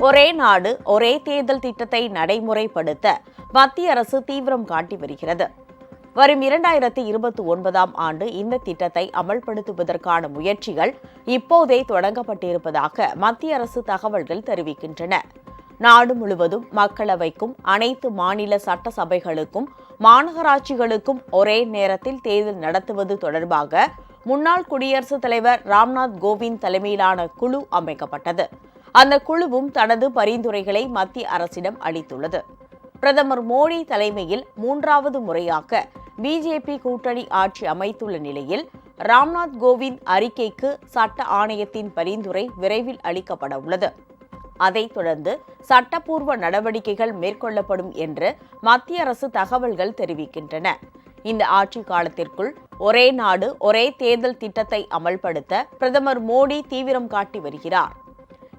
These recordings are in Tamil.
ஒரே நாடு ஒரே தேர்தல் திட்டத்தை நடைமுறைப்படுத்த மத்திய அரசு தீவிரம் காட்டி வருகிறது. வரும் இரண்டாயிரத்தி இருபத்தி ஒன்பதாம் ஆண்டு இந்த திட்டத்தை அமல்படுத்துவதற்கான முயற்சிகள் இப்போதே தொடங்கப்பட்டிருப்பதாக மத்திய அரசு தகவல்கள் தெரிவிக்கின்றன. நாடு முழுவதும் மக்களவைக்கும் அனைத்து மாநில சட்டசபைகளுக்கும் மாநகராட்சிகளுக்கும் ஒரே நேரத்தில் தேர்தல் நடத்துவது தொடர்பாக முன்னாள் குடியரசுத் தலைவர் ராம்நாத் கோவிந்த் தலைமையிலான குழு அமைக்கப்பட்டது. அந்த குழுவும் தனது பரிந்துரைகளை மத்திய அரசிடம் அளித்துள்ளது. பிரதமர் மோடி தலைமையில் மூன்றாவது முறையாக பிஜேபி கூட்டணி ஆட்சி அமைத்துள்ள நிலையில் ராம்நாத் கோவிந்த் அறிக்கைக்கு சட்ட ஆணையத்தின் பரிந்துரை விரைவில் அளிக்கப்பட உள்ளது. அதைத் தொடர்ந்து சட்டப்பூர்வ நடவடிக்கைகள் மேற்கொள்ளப்படும் என்று மத்திய அரசு தகவல்கள் தெரிவிக்கின்றன. இந்த ஆட்சி காலத்திற்குள் ஒரே நாடு ஒரே தேர்தல் திட்டத்தை அமல்படுத்த பிரதமர் மோடி தீவிரம் காட்டி வருகிறார்.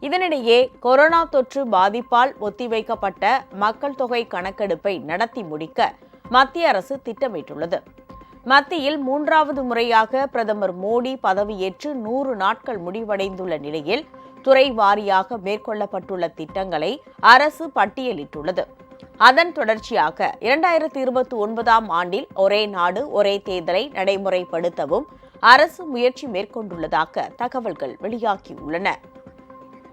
இதனிடையே கொரோனா தொற்று பாதிப்பால் ஒத்திவைக்கப்பட்ட மக்கள் தொகை கணக்கெடுப்பை நடத்தி முடிக்க மத்திய அரசு திட்டமிட்டுள்ளது. மத்தியில் மூன்றாவது முறையாக பிரதமர் மோடி பதவியேற்று நூறு நாட்கள் முடிவடைந்துள்ள நிலையில் துறை வாரியாக மேற்கொள்ளப்பட்டுள்ள திட்டங்களை அரசு பட்டியலிட்டுள்ளது. அதன் தொடர்ச்சியாக இரண்டாயிரத்தி இருபத்தி ஒன்பதாம் ஆண்டில் ஒரே நாடு ஒரே தேர்தலை நடைமுறைப்படுத்தவும் அரசு முயற்சி மேற்கொண்டுள்ளதாக தகவல்கள் வெளியாகியுள்ளன.